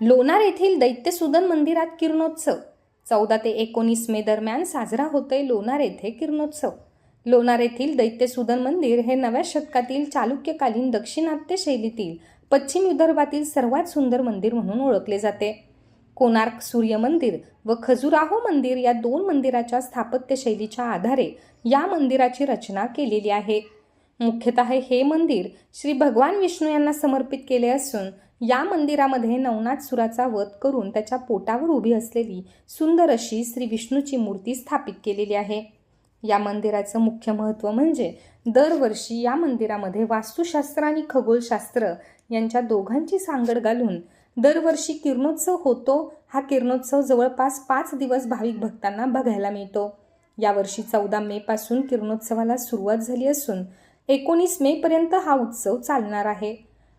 Lonar येथील दैत्यसुदन मंदिरात किरणोत्सव. चौदा ते एकोणीस मे दरम्यान साजरा होतोय लोणार येथे किरणोत्सव. लोणार येथील दैत्यसुदन मंदिर हे नव्या शतकातील चालुक्यकालीन दक्षिणात्य शैलीतील पश्चिम विदर्भातील सर्वात सुंदर मंदिर म्हणून ओळखले जाते. कोणार्क सूर्य मंदिर व खजुराहो मंदिर या दोन मंदिराच्या स्थापत्यशैलीच्या आधारे या मंदिराची रचना केलेली आहे. मुख्यतः हे मंदिर श्री भगवान विष्णू यांना समर्पित केले असून या मंदिरामध्ये नवनाथ सुराचा वध करून त्याच्या पोटावर उभी असलेली सुंदर अशी श्री विष्णूची मूर्ती स्थापित केलेली आहे. या मंदिराचं मुख्य महत्त्व म्हणजे दरवर्षी या मंदिरामध्ये वास्तुशास्त्र आणि खगोलशास्त्र यांच्या दोघांची सांगड घालून दरवर्षी किरणोत्सव होतो. हा किरणोत्सव जवळपास पाच दिवस भाविक भक्तांना बघायला मिळतो. यावर्षी चौदा मे पासून किरणोत्सवाला सुरुवात झाली असून एकोणीस मे पर्यंत हा उत्सव चालणार आहे.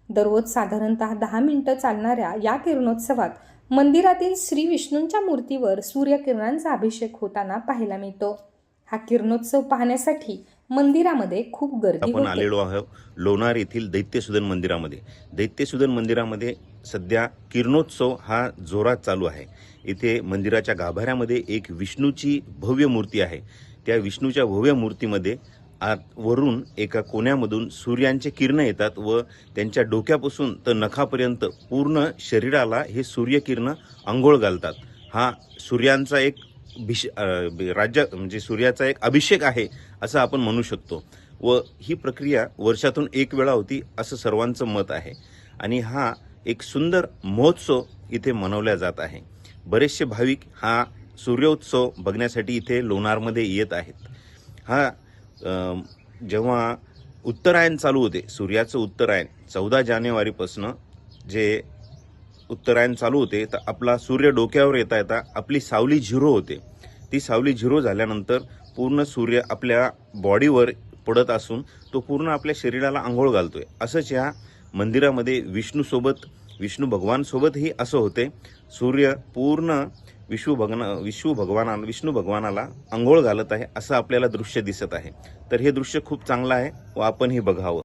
दररोज साधारणतः दहा मिनिटं चालणाऱ्या या किरणोत्सवात मंदिरातील श्री विष्णूंच्या मूर्तीवर सूर्यकिरणांचा अभिषेक होताना पाहायला मिळतो. हा किरणोत्सव पाहण्यासाठी मंदिरामध्ये खूप गर्दी आपण आलेलो आहोत लोणार येथील दैत्यसुदन मंदिरामध्ये. दैत्यसुदन मंदिरामध्ये सध्या किरणोत्सव हा जोरात चालू आहे. इथे मंदिराच्या गाभाऱ्यामध्ये एक विष्णूची भव्य मूर्ती आहे. त्या विष्णूच्या भव्य मूर्तीमध्ये आत वरून एका कोण्यामधून सूर्यांचे किरण येतात व त्यांच्या डोक्यापासून तर नखापर्यंत पूर्ण शरीराला हे सूर्यकिरणं आंघोळ घालतात. हा सूर्यांचा एक भिष राज्य म्हणजे सूर्याचा एक अभिषेक आहे असं आपण म्हणू शकतो. व ही प्रक्रिया वर्षातून एक वेळा होती असं सर्वांचं मत आहे. आणि हा एक सुंदर महोत्सव इथे मनवला जात आहे. बरेचसे भाविक हा सूर्योत्सव बघण्यासाठी इथे लोणारमध्ये येत आहेत. हा जेव्हा उत्तरायण चालू होते सूर्याचं उत्तरायण चौदा जानेवारीपासनं जे उत्तरायण चालू होते तर आपला सूर्य डोक्यावर येता येता आपली सावली झिरो होते. ती सावली झिरो झाल्यानंतर पूर्ण सूर्य आपल्या बॉडीवर पडत असून तो पूर्ण आपल्या शरीराला आंघोळ घालतोय. असंच या मंदिरामध्ये विष्णूसोबत विष्णू भगवानसोबतही असं होते. सूर्य पूर्ण विष्णू भगन विष्णू भगवाना विष्णू भगवानाला आंघोळ घालत आहे असं आपल्याला दृश्य दिसत आहे. तर हे दृश्य खूप चांगलं आहे व आपण हे बघावं.